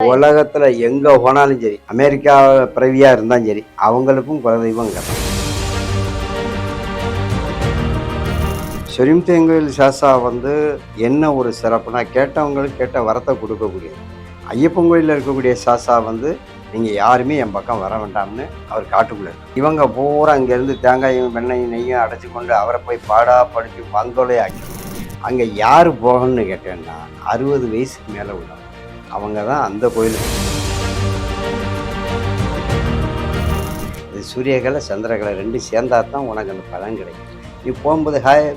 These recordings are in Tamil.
உலகத்துல எங்க போனாலும் சரி அமெரிக்கா பிறவியா இருந்தாலும் சரி அவங்களுக்கும் குலதெய்வம் கதை சொரிம்தேங்கோயில் சாஸ்தா வந்து என்ன ஒரு சிறப்புனா கேட்டவங்களுக்கு கேட்ட வரத்தை கொடுக்கக்கூடியது. ஐயப்பன் கோயிலில் இருக்கக்கூடிய சாஸ்தா வந்து நீங்கள் யாருமே என் பக்கம் வர வேண்டாம்னு அவர் காட்டுக்குள்ள இவங்க பூரா அங்கேருந்து தேங்காயும் வெண்ணையும் நெய்யும் அடைச்சி கொண்டு அவரை போய் பாடா படிச்சு பந்தோலே ஆக்கி அங்கே யார் போகணும்னு கேட்டேன்னா அறுபது வயசுக்கு மேலே உள்ள அவங்க தான் அந்த கோயில். இது சூரியகலை சந்திரகலை ரெண்டும் சேர்ந்தா தான் உனக்கு அந்த பலன் கிடைக்கும். நீ போகும்போது ஹாய்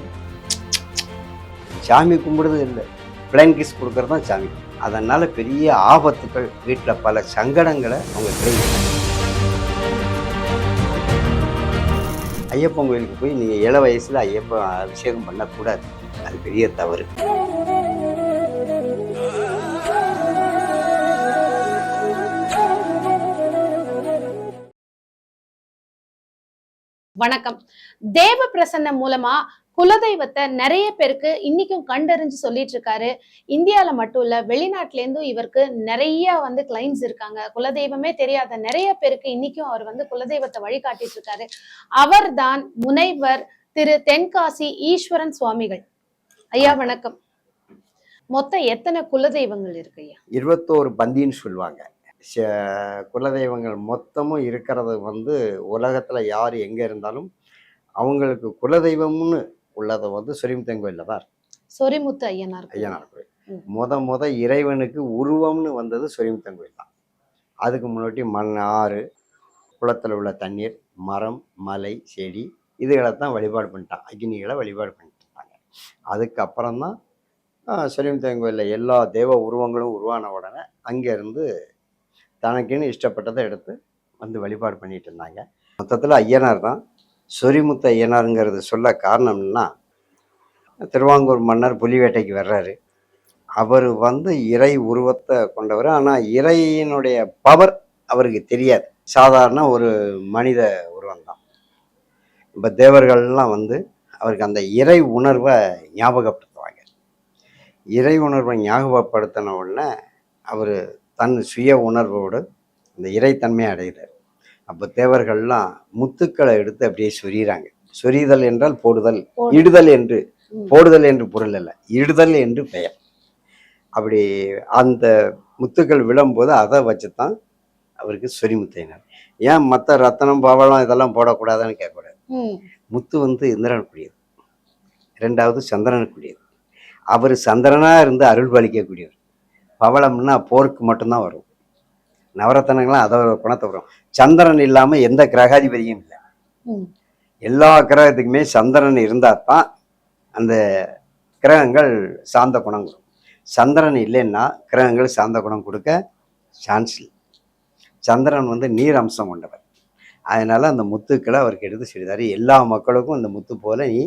சாமி கும்பிடுறது இல்லை. பிளைன் கிஸ் கொடுக்குறது தான் சாமி. அதனால் பெரிய ஆபத்துக்கள் வீட்டில் பல சங்கடங்களை அவங்க கிடைக்கும் ஐயப்பன் கோயிலுக்கு போய் நீங்கள் இள வயசில் ஐயப்பன் அபிஷேகம் பண்ணக்கூடாது. அது பெரிய தவறு. வணக்கம். தேவ பிரசன்னம் மூலமா குலதெய்வத்தை நிறைய பேருக்கு இன்னைக்கும் கண்டறிஞ்சு சொல்லிட்டு இருக்காரு. இந்தியால மட்டும் இல்ல வெளிநாட்டிலேருந்தும் இவருக்கு நிறைய வந்து கிளைண்ட்ஸ் இருக்காங்க. குலதெய்வமே தெரியாத நிறைய பேருக்கு இன்னைக்கும் அவர் வந்து குலதெய்வத்தை வழிகாட்டிட்டு இருக்காரு. அவர்தான் முனைவர் திரு தென்காசி ஈஸ்வரன் சுவாமிகள். ஐயா வணக்கம். மொத்தம் எத்தனை குலதெய்வங்கள் இருக்கு ஐயா? இருபத்தோரு பந்தின்னு சொல்லுவாங்க. குலதெய்வங்கள் மொத்தமும் இருக்கிறது வந்து உலகத்தில் யார் எங்கே இருந்தாலும் அவங்களுக்கு குலதெய்வம்னு உள்ளதை வந்து சொரிமுத்தன் கோயிலில் தான் சொரிமுத்து ஐயனார். ஐயனார் கோயில். முத முத இறைவனுக்கு உருவம்னு வந்தது சொரிமுத்தன் கோயில் தான். அதுக்கு முன்னாடி மண் ஆறு குளத்தில் உள்ள தண்ணீர் மரம் மலை செடி இதுகளை தான் வழிபாடு பண்ணிட்டான் அக்னிகளை வழிபாடு பண்ணிட்டு இருந்தாங்க அதுக்கப்புறம் தான் சொரிமுத்தன் கோயிலில் எல்லா தெய்வ உருவங்களும் உருவான உடனே அங்கேருந்து தனக்குன்னு இஷ்டப்பட்டதை எடுத்து வந்து வழிபாடு பண்ணிட்டு இருந்தாங்க. மொத்தத்தில் ஐயனார் தான் சொரிமுத்த ஐயனாருங்கிறது சொல்ல காரணம்னா திருவாங்கூர் மன்னர் புலிவேட்டைக்கு வர்றாரு. அவர் வந்து இறை உருவத்தை கொண்டவர். ஆனால் இறையினுடைய பவர் அவருக்கு தெரியாது. சாதாரண ஒரு மனித உருவம் தான். இப்போ தேவர்கள்லாம் வந்து அவருக்கு அந்த இறை உணர்வை ஞாபகப்படுத்துவாங்க. இறை உணர்வை ஞாபகப்படுத்தின உடனே அவர் தன் சுய உணர்வோடு இந்த இறைத்தன்மையை அடைகிறார். அப்போ தேவர்கள்லாம் முத்துக்களை எடுத்து அப்படியே சொரியிறாங்க. சொரிதல் என்றால் போடுதல் போடு. இடுதல் என்று. போடுதல் என்று பொருள் அல்ல இடுதல் என்று பெயர். அப்படி அந்த முத்துக்கள் விழும்போது அதை வச்சு தான் அவருக்கு சொரிமுத்தையினார். ஏன் மற்ற ரத்தனம் பவளம் இதெல்லாம் போடக்கூடாதுன்னு கேட்கக்கூடாது. முத்து வந்து இந்திரனுக்குரியது. ரெண்டாவது சந்திரனுக்குரியது. அவர் சந்திரனாக இருந்து அருள் பாலிக்கக்கூடியவர். பவளம்னா போருக்கு மட்டும்தான் வரும். நவரத்தனங்கள்லாம் அதை ஒரு குணத்தை வரும். சந்திரன் இல்லாமல் எந்த கிரகாதிபதியும் இல்லை. எல்லா கிரகத்துக்குமே சந்திரன் இருந்தால் தான் அந்த கிரகங்கள் சாந்த குணம் கொடுக்கும் சந்திரன் இல்லைன்னா கிரகங்கள் சாந்த குணம் கொடுக்க சான்ஸ் இல்லை. சந்திரன் வந்து நீர் அம்சம் கொண்டவர். அதனால அந்த முத்துக்களை அவருக்கு எடுத்து செய்தார் எல்லா மக்களுக்கும் அந்த முத்து போல நீ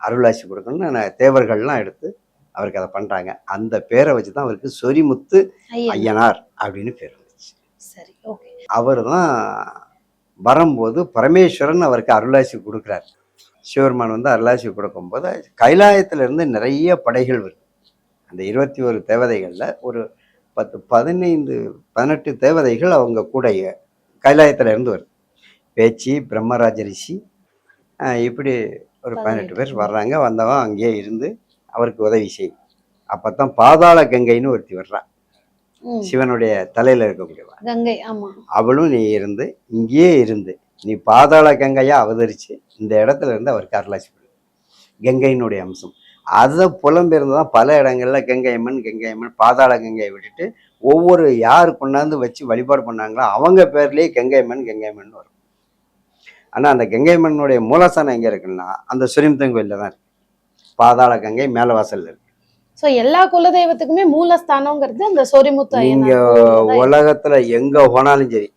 அருளாசி கொடுக்கணும்னு நான் தேவர்கள்லாம் எடுத்து அவருக்கு அதை பண்ணுறாங்க அந்த பேரை வச்சு தான் அவருக்கு சொரிமுத்து ஐயா ஐயனார் அப்படின்னு பேர் வந்துச்சு. சரி ஓகே. அவர் தான் வரும்போது பரமேஸ்வரன் அவருக்கு அருளாசி கொடுக்குறார். சிவருமான் வந்து அருளாசி கொடுக்கும்போது கைலாயத்திலிருந்து நிறைய படைகள் வருது அந்த இருபத்தி ஒரு தேவதைகளில் ஒரு பத்து பதினைந்து பதினெட்டு தேவதைகள் அவங்க கூட கைலாயத்தில் இருந்து வருது. பேச்சு பிரம்மராஜ ரிஷி ஆஹ் இப்படி ஒரு பதினெட்டு. பேர் வர்றாங்க. வந்தவன் அங்கேயே இருந்து அவருக்கு உதவி செய். அப்போ தான் பாதாள கங்கைன்னு ஒருத்தி வர்றான் ம். சிவனுடைய தலையில் இருக்கக்கூடியவ. கங்கை ஆமா. அவளும் நீ இருந்து இங்கேயே இருந்து நீ பாதாள கங்கையா அவதரிச்சு இந்த இடத்துல இருந்து அவருக்கு அருளாசி கொடு. கங்கையினுடைய அம்சம். அதை புலம்பெயர்ந்து தான் பல இடங்கள்ல கங்கையம்மன் கங்கையம்மன் பாதாள கங்கையை விட்டுட்டு ஒவ்வொரு யார் கொண்டாந்து வச்சு வழிபாடு பண்ணாங்களோ அவங்க பேர்லேயே கங்கையம்மன் கங்கையம்மன் வரும். ஆனால் அந்த கங்கையம்மனுடைய மூலஸ்தானம் எங்கே இருக்குன்னா அந்த சுரிமுத்தன் கோயிலில் தான் இருக்கு. பாதாள கங்கை மேல வாசல்ல இருக்கு. சோ எல்லா குலதெய்வத்துக்குமே மூலஸ்தானம்ங்கிறது அந்த சொரிமுத்து நீங்க தான். உலகத்துல எங்க போனாலும் சரி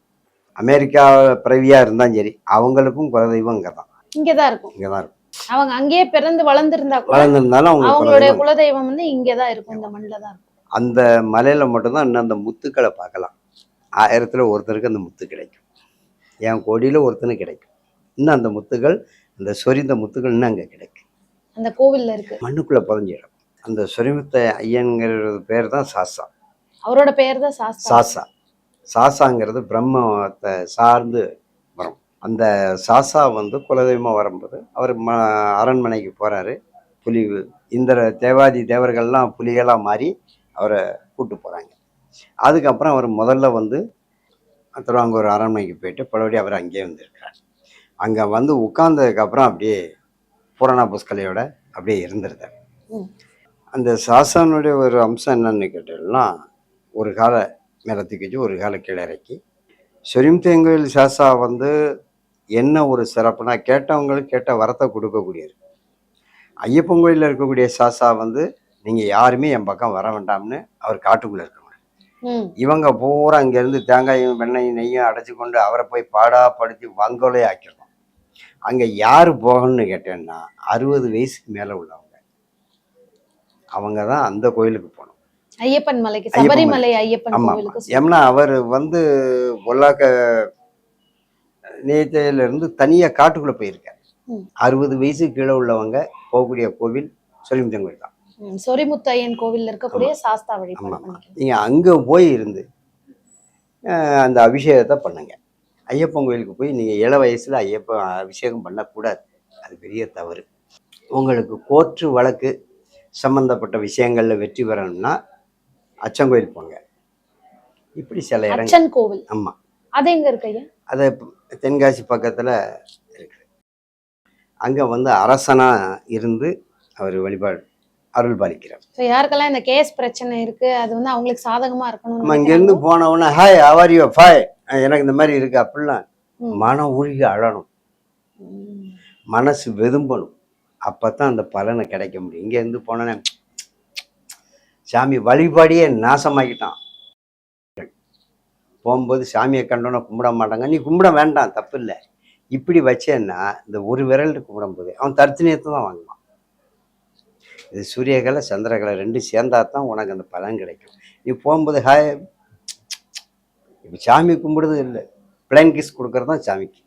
அமெரிக்கா பிறவியா இருந்தாலும் சரி அவங்களுக்கும் குலதெய்வம் இங்கே தான் இங்கதான் இருக்கும். இங்கே தான் இருக்கும். அவங்க அங்கேயே பிறந்து வளர்ந்திருந்தா வளர்ந்துருந்தாலும் அவங்க அவங்களுடைய குலதெய்வம். வந்து இங்கதான் இருக்கும். இந்த மண்ணில தான் அந்த மலையில மட்டும்தான் இன்னும் அந்த முத்துக்களை பார்க்கலாம். ஆயிரத்துல ஒருத்தருக்கு அந்த முத்து கிடைக்கும். என் கோடியில ஒருத்தனுக்கு கிடைக்கும். இன்னும் அந்த முத்துகள் அந்த சொரிந்த முத்துகள் இன்னும் அங்கே கிடைக்கும். அந்த கோவில்ல இருக்கு. மண்ணுக்குள்ள புதஞ்சிடும் அந்த சொரிமுத்த ஐயன்கிற பேர் தான் சாஸ்தா அவரோட பெயர் தான் சாசா. சாசாங்கிறது பிரம்மத்தை சார்ந்து வரும். அந்த சாசா வந்து குலதெய்வமாக வரும்போது அவர் ம அரண்மனைக்கு போகிறாரு புலி இந்திர தேவாதி தேவர்கள்லாம் புலிகளாக மாறி அவரை கூட்டு போகிறாங்க அதுக்கப்புறம் அவர் முதல்ல வந்து திருவாங்கூர் அரண்மனைக்கு போயிட்டு பலபடி அவர் அங்கேயே வந்திருக்கிறார் அங்கே வந்து உட்கார்ந்ததுக்கப்புறம் அப்படியே பூரணா புஷ்கலையோட அப்படியே இருந்திருந்தார் ம். அந்த சாசானுடைய ஒரு அம்சம் என்னன்னு கேட்டீங்கன்னா ஒரு கால மேலே தூக்கிச்சு ஒரு கால கீழே இறக்கி சொரிம் தேங்கோயில் சாசா வந்து என்ன ஒரு சிறப்புனா கேட்டவங்களுக்கு கேட்ட வரத்தை கொடுக்கக்கூடியது. ஐயப்பன் கோயிலில் இருக்கக்கூடிய சாசா வந்து நீங்கள் யாருமே என் பக்கம் வர வேண்டாம்னு அவர் காட்டுக்குள்ளே இருக்கணும். இவங்க பூரா இங்கேருந்து தேங்காயும் வெண்ணையும் நெய்யும் அடைச்சி கொண்டு அவரை போய் பாடாப்படுத்தி வங்கோலே ஆக்கிடணும் அங்கே யார் போகணும்னு கேட்டேன்னா அறுபது வயசுக்கு மேலே உள்ளவங்க. அவங்க தான் அந்த கோயிலுக்கு போகணும் ஐயப்பன் மலைக்கு சபரிமலை ஐயப்பன் சொல்லு. ஏன்னா அவர் வந்து பொல்லாக்க நேத்தையிலிருந்து தனியாக காட்டுக்குள்ளே போயிருக்கார். அறுபது வயசு கீழே உள்ளவங்க போகக்கூடிய கோவில் சொலிமுத்தன் கோயில் தான். சொரிமுத்தையன் கோவில்ல இருக்கக்கூடிய சாஸ்தா. பண்ணிக்கணும் நீங்கள் அங்கே போய் இருந்து அந்த அபிஷேகத்தை பண்ணுங்க. ஐயப்பன் கோயிலுக்கு போய் நீங்கள் இள வயசில் ஐயப்பன் அபிஷேகம் பண்ணக்கூடாது. அது பெரிய தவறு. உங்களுக்கு கோர்ட்டு வழக்கு சம்பந்தப்பட்ட விஷயங்களில் வெற்றி பெறணும்னா அச்சங்கோயில் போங்க. இப்படி சில இடங்கள் அச்சன் கோவில். ஆமாம் அது எங்க இருக்கு ஐயா? அது தென்காசி பக்கத்தில் இருக்குது அங்கே வந்து அரசனாக இருந்து அவர் வழிபாடு அருள் பாலிக்கிறார். ஸோ யாருக்கெல்லாம் இந்த கேஸ் பிரச்சனை இருக்கு அது வந்து அவங்களுக்கு சாதகமா இருக்கணும் நம்ம இங்கேருந்து போனவுடனே ஹாய் அவரியோ ஃபாய் எனக்கு இந்த மாதிரி இருக்கு அப்படிலாம். மனம் உருகி அழணும். மனசு வெதும்பணும். அப்போ தான் அந்த பலனை கிடைக்க முடியும். இங்கேருந்து போனோன்னே சாமி வழிபாடியே நாசமாக்கிட்டான் போகும்போது சாமியை கண்டோன்னே கும்பிட மாட்டாங்க. நீ கும்பிட வேண்டாம் தப்பு இல்லை இப்படி வச்சேன்னா இந்த ஒரு விரல் கும்பிடும் போது அவன் தர்த்தனியத்தை தான் வாங்குவான். இது சூரியகலை சந்திரகலை ரெண்டும் சேர்ந்தா தான் உனக்கு அந்த பலன் கிடைக்கும். நீ போகும்போது ஹாய் இப்போ சாமி கும்பிடுறது இல்லை. பிளைன் கிஸ் கொடுக்குறது தான் சாமிக்கு.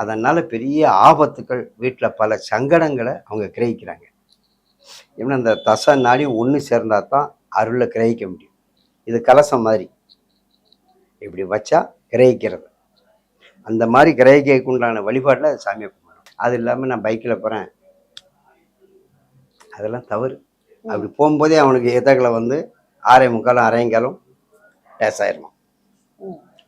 அதனால் பெரிய ஆபத்துக்கள் வீட்டில் பல சங்கடங்களை அவங்க கிரகிக்கிறாங்க. ஏன்னா அந்த தசை நாடி ஒன்று சேர்ந்தா தான் அருளை கிரகிக்க முடியும். இது கலசம் மாதிரி. இப்படி வச்சா கிரகிக்கிறது. அந்த மாதிரி கிரகிக்க உண்டான வழிபாட்டில் சாமியை கும்பிடணும். அது இல்லாமல் நான் பைக்கில் போகிறேன் அதெல்லாம் தவறு. அப்படி போகும்போதே அவனுக்கு எதகளை வந்து ஆறே முக்காலும் அரையங்காலும் டேஸ் ஆயிடணும்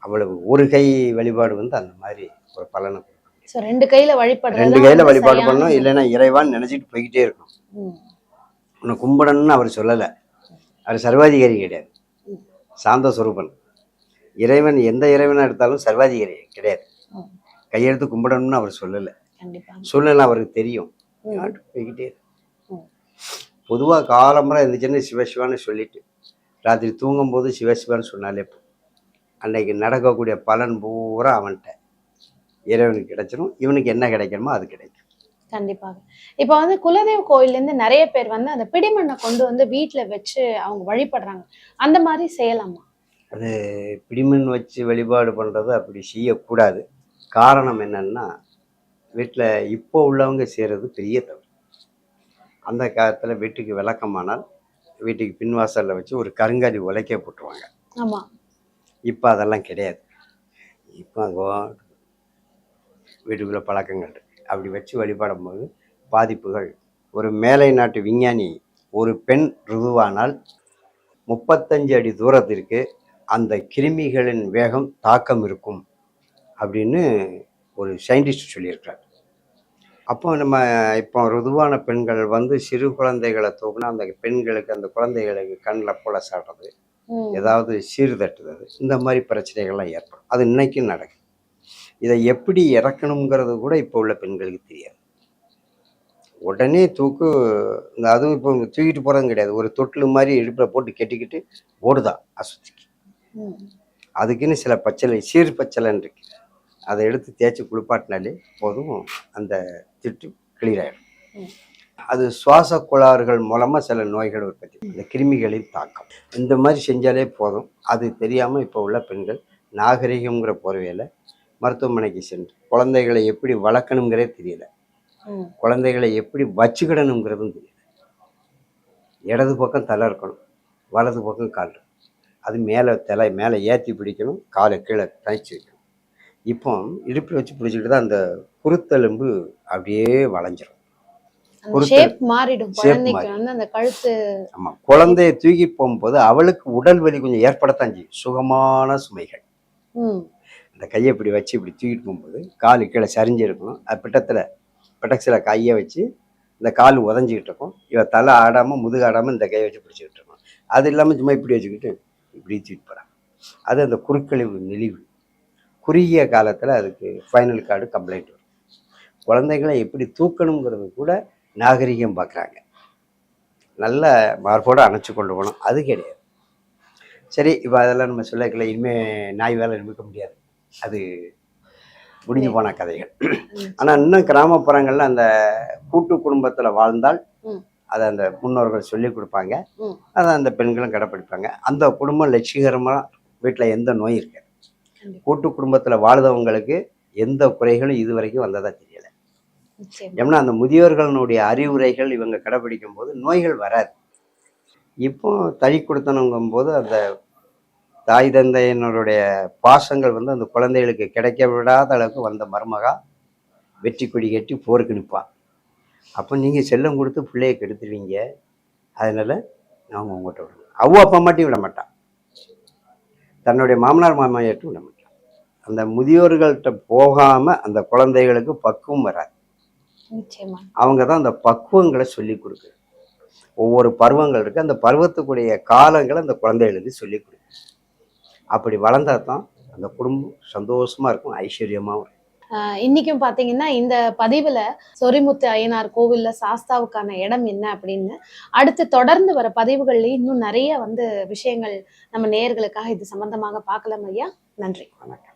அவ்வளவு ஒரு கை வழிபாடு வந்து அந்த மாதிரி ஒரு பலனை கொடுக்கும் ரெண்டு கையில வழிபடுறது ரெண்டு கையில வழிபாடு பண்ணணும் இல்லைன்னா இறைவான்னு நினைச்சிட்டு போய்கிட்டே இருக்கணும். உன்னை கும்பிடணும்னு அவர் சொல்லலை. அவர் சர்வாதிகாரி கிடையாது. சாந்த சொரூபன் இறைவன் எந்த இறைவனா எடுத்தாலும் சர்வாதிகாரி கிடையாது. கையெழுத்து கும்பிடணும்னு அவர் சொல்லலை. சூழ்நிலை அவருக்கு தெரியும். போய்கிட்டே இருக்கு. ம். பொதுவா காலம்பரம் இருந்துச்சுன்னு சிவசிவான்னு சொல்லிட்டு ராத்திரி தூங்கும்போது சிவசிவான்னு சொன்னாலே போதும். அன்னைக்கு நடக்கக்கூடிய பலன் பூரா அவன்கிட்ட. இறைவனுக்கு கிடைச்சிடும் இவனுக்கு என்ன கிடைக்கணுமோ அது கிடைக்கும். கண்டிப்பாக. இப்போ வந்து குலதெய்வ கோயில்ல இருந்து நிறைய பேர் வந்து அந்த பிடிமண்ணை கொண்டு வந்து வீட்ல வச்சு அவங்க வழிபடுறாங்க. அந்த மாதிரி செய்யலாமா? அது பிடிமண் வச்சு வழிபாடு பண்ணுறது அப்படி செய்யக்கூடாது. காரணம் என்னன்னா வீட்டில் இப்போ உள்ளவங்க செய்கிறது பெரிய தவறு. அந்த காலத்தில் வீட்டுக்கு விளக்கமானால் வீட்டுக்கு பின்வாசலில் வச்சு ஒரு கருங்காலி உலைக்க போட்டுருவாங்க. ஆமா. இப்போ அதெல்லாம் கிடையாது. இப்போ அங்கே வீட்டுக்குள்ள பழக்கங்கள். அப்படி வச்சு வழிபாடும் போது பாதிப்புகள். ஒரு மேலை நாட்டு விஞ்ஞானி ஒரு பெண் ருதுவானால் முப்பத்தஞ்சு அடி தூரத்திற்கு அந்த கிருமிகளின் வேகம் தாக்கம் இருக்கும் அப்படின்னு ஒரு சயின்டிஸ்ட் சொல்லியிருக்கிறார். அப்போ நம்ம இப்போ ருதுவான பெண்கள் வந்து சிறு குழந்தைகளை தூக்குனா அந்த பெண்களுக்கு அந்த குழந்தைகளுக்கு கண்ணில் போல சாடுறது. ஏதாவது சீர்தட்டுறது இந்த மாதிரி பிரச்சனைகள்லாம் ஏற்படும். அது இன்னைக்கும் நடக்கும் இதை எப்படி இறக்கணுங்கிறது கூட இப்போ உள்ள பெண்களுக்கு தெரியாது. உடனே தூக்கு இந்த அதுவும் இப்போ தூக்கிட்டு போகிறதும் கிடையாது. ஒரு தொட்டில் மாதிரி இடுப்பில் போட்டு கெட்டிக்கிட்டு ஓடுதான் அசுத்திக்கு. அதுக்குன்னு சில பச்சளை சீர் பச்சளைன்னு இருக்கு. அதை எடுத்து தேய்ச்சி குளிப்பாட்டினாலே போதும் அந்த திட்டு கிளியர் ஆயிடும். ம். அது சுவாச கோளாறுகள் மூலமாக சில நோய்கள் உற்பத்தி இந்த கிருமிகளின் தாக்கம். இந்த மாதிரி செஞ்சாலே போதும். அது தெரியாமல் இப்போ உள்ள பெண்கள் நாகரிகம்ங்கிற போர்வையில் மருத்துவமனைக்கு சென்று குழந்தைகளை எப்படி வளர்க்கணுங்கிறே தெரியல. குழந்தைகளை எப்படி வச்சுக்கிடணுங்கிறதும் தெரியல. இடது பக்கம் தலை இருக்கணும் வலது பக்கம் கால். அது மேலே தலை மேலே ஏற்றி பிடிக்கணும் காலை கீழே தனிச்சு வைக்கணும். இப்போ இடுப்பில் வச்சு பிடிச்சிக்கிட்டு தான் அந்த குருத்தெலும்பு அப்படியே வளைஞ்சிரும். பொறுத்து- ஷேப் மாறிடும் shape குழந்தைக்கு மாறி. வந்து அந்த கழுத்து. ஆமாம் குழந்தைய தூக்கி போகும்போது அவளுக்கு உடல் வலி கொஞ்சம் ஏற்படத்தான் செய்யும். சுகமான சுமைகள். அந்த கையை இப்படி வச்சு இப்படி தூக்கிட்டு போகும்போது காலு கீழே சரிஞ்சு இருக்கும். அது பிட்டத்தில் பிட்டக்ஸில் கையை வச்சு இந்த கால் உதஞ்சிக்கிட்டு இருக்கும். இவ தலை ஆடாமல் முதுகு ஆடாமல் இந்த கையை வச்சு பிடிச்சிக்கிட்டு இருக்கும். அது இல்லாமல் சும்மா இப்படி வச்சுக்கிட்டு இப்படி தூக்கிட்டு போகிறாங்க அது அந்த குறுக்கழிவு நெளிவு. குறுகிய காலத்தில் அதுக்கு ஃபைனல் கார்டு கம்ப்ளைண்ட் வரும். குழந்தைகளை எப்படி தூக்கணுங்கிறது கூட நாகரிகம் பார்க்குறாங்க நல்ல மார்போடு அணைச்சி கொண்டு போகணும் அது கிடையாது சரி இப்போ அதெல்லாம் நம்ம சொல்லக்கல இனிமேல் நாய் வேலை நிமிக்க முடியாது அது முடிஞ்சு போன கதைகள். ஆனால் இன்னும் கிராமப்புறங்களில் அந்த கூட்டு குடும்பத்தில் வாழ்ந்தால். அதை அந்த முன்னோர்கள் சொல்லி கொடுப்பாங்க. அதை அந்த பெண்களும் கடைப்பிடிப்பாங்க அந்த குடும்பம் லட்சிகரமாக வீட்டில் எந்த நோய் இருக்காது. கூட்டு குடும்பத்தில் வாழ்ந்தவங்களுக்கு எந்த குறைகளும் இது வரைக்கும் வந்ததா தெரியல நிச்சயமா. ஏன்னா அந்த முதியோர்களுடைய அறிவுரைகள் இவங்க கடைபிடிக்கும் போது நோய்கள் வராது. இப்போ தனி கொடுத்தனுங்கும் போது அந்த தாய் தந்தையினருடைய பாசங்கள் வந்து அந்த குழந்தைகளுக்கு கிடைக்க விடாத அளவுக்கு வந்த மருமகா வெற்றி கொடி கட்டி போருக்கு நிற்பான் அப்போ நீங்கள் செல்லம் கொடுத்து பிள்ளைய கெடுத்துருவீங்க. அதனால அவங்க உங்கள்கிட்ட விடணும். அவ்வளோ அப்பா மாட்டி விட மாட்டான் தன்னுடைய மாமனார் மாமியார்ட்டும் விட மாட்டான் அந்த முதியோர்கள்ட்ட போகாமல் அந்த குழந்தைகளுக்கு பக்குவம் வராது. அவங்க தான் அந்த பக்குவங்களை சொல்லி கொடுக்குறது ஒவ்வொரு பருவங்கள் இருக்கு. அந்த பருவத்துக்குடைய காலங்களை அந்த குழந்தைகளுக்கு சொல்லி கொடுக்கு அப்படி வளர்ந்தா தான் அந்த குடும்பம் சந்தோஷமா இருக்கும் ஐஸ்வர்யமாவும் இருக்கும். இன்னைக்கும் பாத்தீங்கன்னா இந்த பதிவுல சொரிமுத்து ஐயனார் கோவில்ல சாஸ்தாவுக்கான இடம் என்ன அப்படின்னு அடுத்து தொடர்ந்து வர பதிவுகள்ல இன்னும் நிறைய வந்து விஷயங்கள் நம்ம நேயர்களுக்காக இது சம்பந்தமாக பார்க்கலாம் ஐயா. நன்றி. வணக்கம்.